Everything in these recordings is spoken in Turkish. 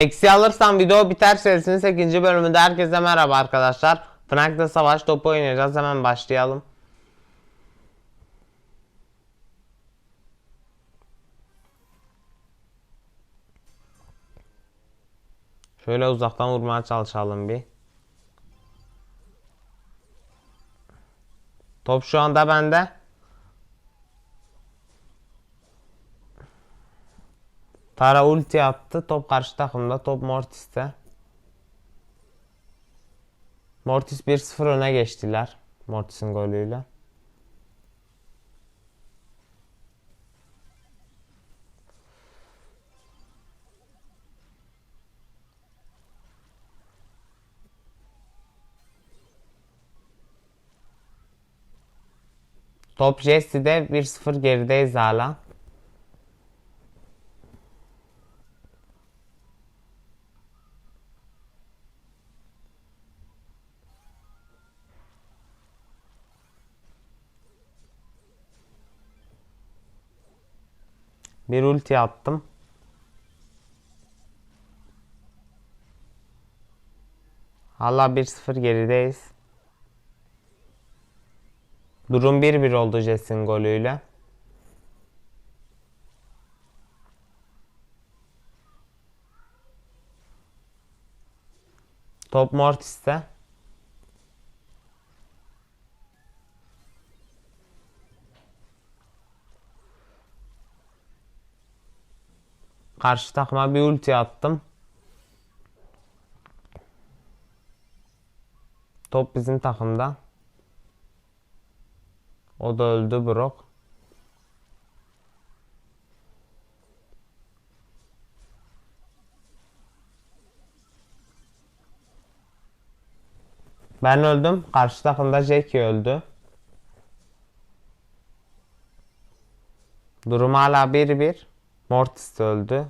Eksi alırsam video biter serisinin 8. bölümünde herkese merhaba arkadaşlar. Frank'ta savaş topu oynayacağız. Hemen başlayalım. Şöyle uzaktan vurmaya çalışalım bir. Top şu anda bende. Tara ulti attı. Top karşı takımda. Top Mortis'te. Mortis 1-0 öne geçtiler. Mortis'in golüyle. Top Jesse'de 1-0 gerideyiz hala. Bir ulti attım. Hala 1-0 gerideyiz. Durum 1-1 oldu Jesse'nin golüyle. Top Mortis'te. Karşı takıma bir ulti attım. Top bizim takımda. O da öldü Brock. Ben öldüm. Karşı takımda Jackie öldü. Durum hala 1-1. Mortis de öldü.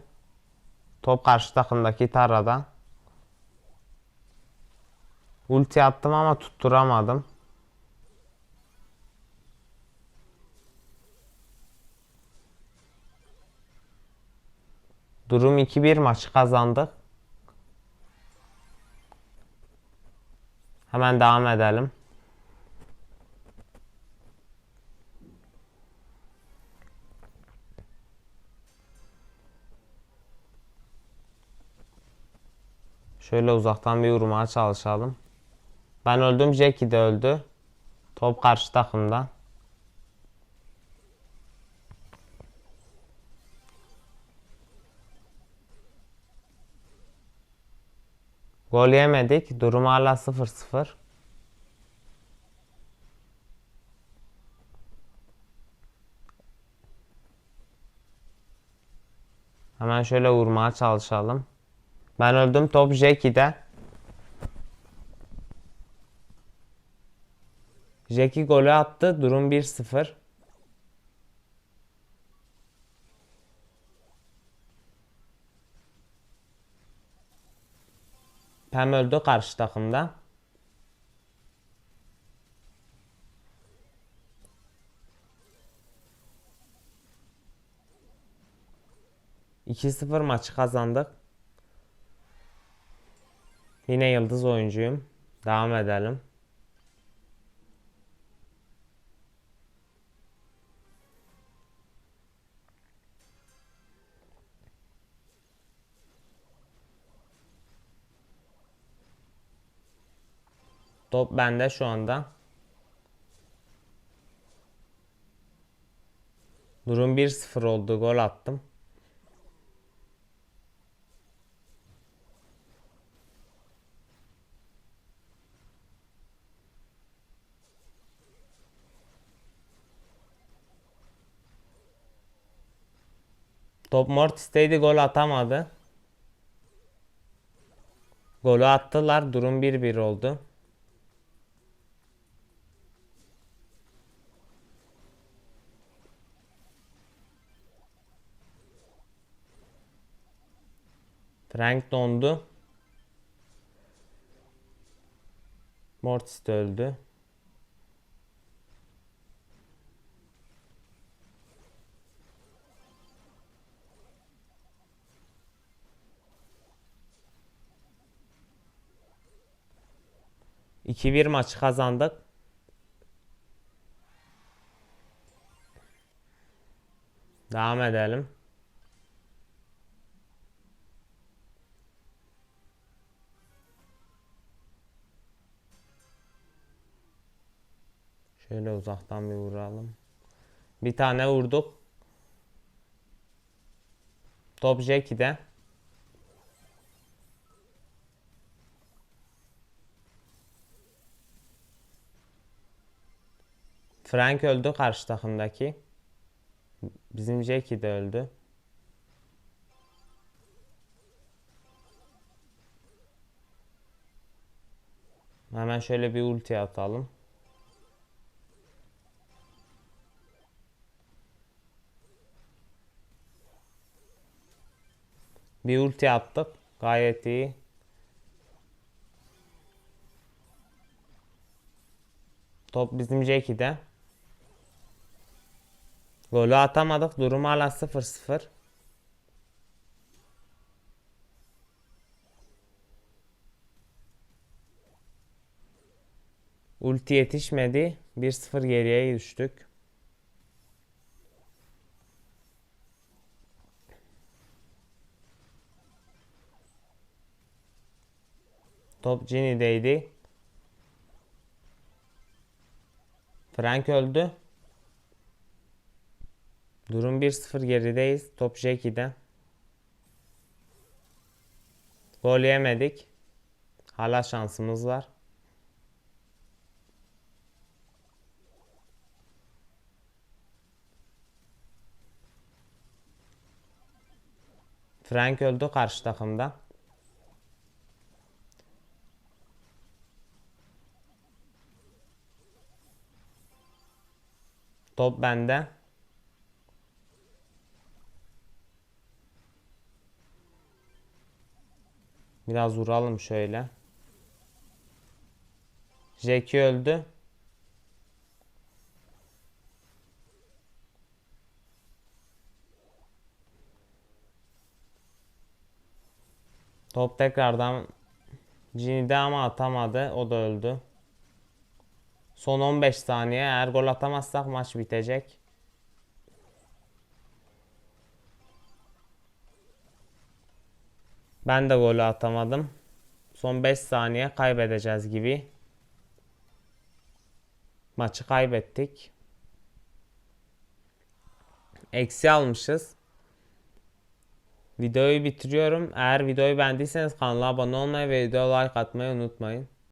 Top karşı takımdaki Tara'da. Ulti attım ama tutturamadım. Durum 2-1 maçı kazandık. Hemen devam edelim. Şöyle uzaktan bir vurmaya çalışalım. Ben öldüm. Jackie de öldü. Top karşı takımda. Gol yemedik. Durum hala 0-0. Hemen şöyle vurmaya çalışalım. Ben öldüm. Top Jackie'de. Jackie golü attı. Durum 1-0. Pem öldü karşı takımda. İki sıfır maçı kazandık. Yine yıldız oyuncuyum. Devam edelim. Top bende şu anda. Durum 1-0 oldu. Gol attım. Top Mortis'teydi gol atamadı. Golü attılar. Durum 1-1 oldu. Frank dondu. Mortis öldü. 2-1 maçı kazandık. Devam edelim. Şöyle uzaktan bir vuralım. Bir tane vurduk. Top Jackie'de. Frank öldü karşı takımdaki. Bizim Jackie de öldü. Hemen şöyle bir ulti atalım. Bir ulti attık. Gayet iyi. Top bizim Jackie'de. Golü atamadık. Durum hala 0-0. Ulti yetişmedi. 1-0 geriye düştük. Top Ginny'deydi. Frank öldü. Durum 1-0 gerideyiz. Top Jackie'de. Gol yemedik. Hala şansımız var. Frank öldü karşı takımda. Top bende. Biraz vuralım şöyle. Jackie öldü. Top tekrardan Gini'de ama atamadı. O da öldü. Son 15 saniye. Eğer gol atamazsak maç bitecek. Ben de golü atamadım. Son 5 saniye kaybedeceğiz gibi. Maçı kaybettik. Eksi almışız. Videoyu bitiriyorum. Eğer videoyu beğendiyseniz kanala abone olmayı ve videoya like atmayı unutmayın.